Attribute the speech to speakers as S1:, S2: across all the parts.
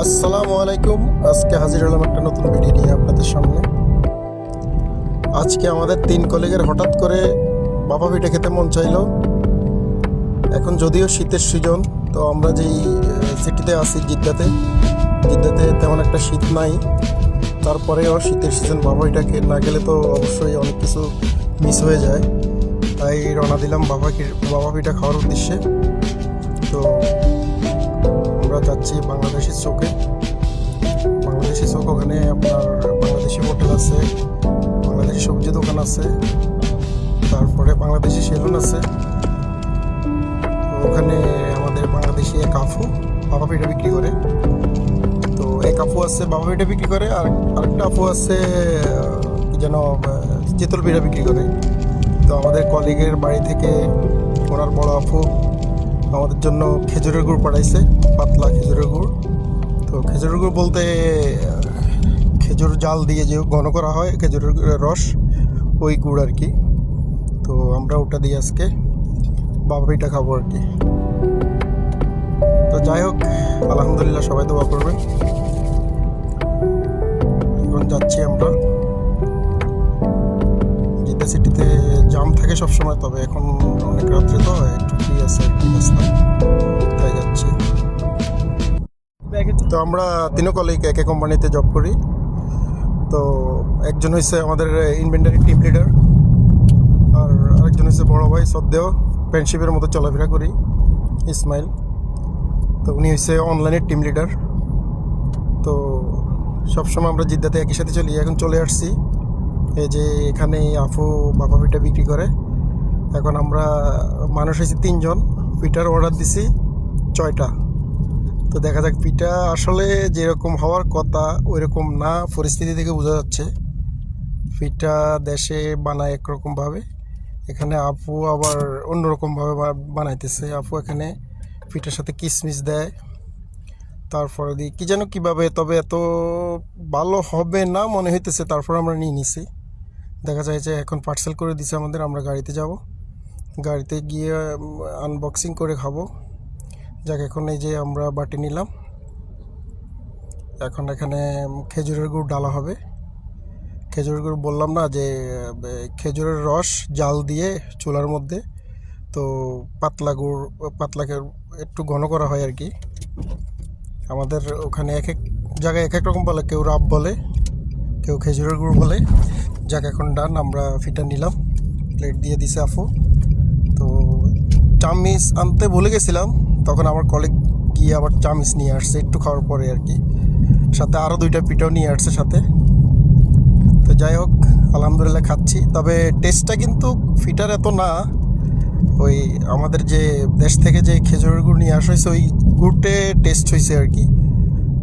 S1: আসসালামু আলাইকুম। আজকে হাজির হলাম একটা নতুন ভিডিও নিয়ে আপনাদের সামনে। আজকে আমাদের তিন কলিগের হঠাৎ করে বাবা পিঠে খেতে মন চাইলো। এখন যদিও শীতের সিজন, তো আমরা যেই সিটিতে আছি জিদ্দাতে জিদ্দাতে তেমন একটা শীত নাই। তারপরেও শীতের সিজন, বাবা পিঠাকে না গেলে তো অবশ্যই অনেক কিছু মিস হয়ে যায়। তাই রওনা দিলাম বাবা কি- বাবা পিঠা খাওয়ার উদ্দেশ্যে। তো আমরা যাচ্ছি বাংলাদেশি চোখে বাংলাদেশি চোখ ওখানে আপনার বাংলাদেশি হোটেল আছে, বাংলাদেশি সবজি দোকান আছে, তারপরে বাংলাদেশি সেলুন আছে। ওখানে আমাদের বাংলাদেশি এক আফু বাবা পিঠা বিক্রি করে। তো এক আফু আছে, বাবা পিঠা বিক্রি করে, আর আরেকটা আফু আছে যেন চিতল পিঠা বিক্রি করে। তো আমাদের কলিগের বাড়ি থেকে ওনার বড় আফু আমাদের জন্য খেজুরের গুড় পাঠাইছে, পাতলা খেজুরের গুড়। তো খেজুরের গুড় বলতে, খেজুর জাল দিয়ে যে ঘন করা হয়, খেজুরের রস, ওই গুড় আর কি। তো আমরা ওটা দিয়ে আজকে বাবা পিঠা খাব আর কি। তো যাই হোক, আলহামদুলিল্লাহ সবাই দোয়া করবে এখন যাচ্ছি আমরা। থাকে সবসময়, তবে এখন অনেক রাত্রে তো একটু ফ্রি আছে তাই যাচ্ছি। তো আমরা তিনও কলিগ একে কোম্পানিতে জব করি। তো একজন হয়েছে আমাদের ইনভেন্টারি টিম লিডার আর আরেকজন হচ্ছে বড় ভাই সদ্দেও ফ্রেন্ডশিপের মতো চলাফেরা করি ইসমাইল তো উনি হচ্ছে অনলাইনের টিম লিডার তো সবসময় আমরা জিদ্দাতে একই সাথে চলি। এখন চলে আসছি। এই যে এখানে আফু বাবা পিঠা বিক্রি করে। এখন আমরা, মানুষ হয়েছি তিনজন। পিঠার অর্ডার দিছি ছয়টা। তো দেখা যাক পিঠা আসলে যেরকম হওয়ার কথা ওই রকম না, পরিস্থিতি থেকে বোঝা যাচ্ছে। পিঠা দেশে বানায় একরকমভাবে। এখানে আপু আবার অন্যরকমভাবে বা- বানাইতেছে। আপু এখানে পিঠার সাথে কিশমিশ দেয়। তারপরে দিয়ে কি যেন কীভাবে, তবে এত ভালো হবে না মনে হইতেছে, তারপর আমরা নিয়ে নিছি। দেখা যায় যে এখন পার্সেল করে দিছে আমাদের, আমরা গাড়িতে যাব। গাড়িতে গিয়ে আনবক্সিং করে খাব। যাক, এখন এই যে আমরা বাটি নিলাম। এখন এখানে খেজুরের গুড় ডালা হবে। খেজুরের গুড় বললাম না যে খেজুরের রস জাল দিয়ে চুলার মধ্যে। তো পাতলা গুড়, পাতলাকে একটু ঘন করা হয় আর কি। আমাদের ওখানে এক এক জায়গায় এক এক রকম বলে, কেউ রাব বলে। কেউ খেজুরের গুড় বলে। যাক, এখন ডান, আমরা ফিটা নিলাম। প্লেট দিয়ে দিছে আফু। তো চামিচ আনতে ভুলে গেছিলাম। তখন আমার কলিগ গিয়ে আবার চামিচ নিয়ে আসছে একটু খাওয়ার পরে আর কি। সাথে আরও দুইটা পিঠাও নিয়ে আসছে সাথে। তো যাই হোক, আলহামদুলিল্লাহ খাচ্ছি। তবে টেস্টটা কিন্তু ফিটার এত না। ওই আমাদের যে দেশ থেকে যে খেজুরের গুড় নিয়ে আসা হয়েছে, ওই গুড়টে টেস্ট হয়েছে আর কি।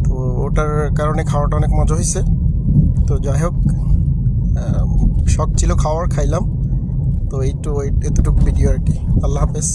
S1: তো ওটার কারণে খাওয়াটা অনেক মজা হয়েছে। তো যাই হোক শখ ছিল খাওয়ার, খাইলাম। তো এইটু এতটুকু ভিডিও আর কি। আল্লাহ হাফেজ।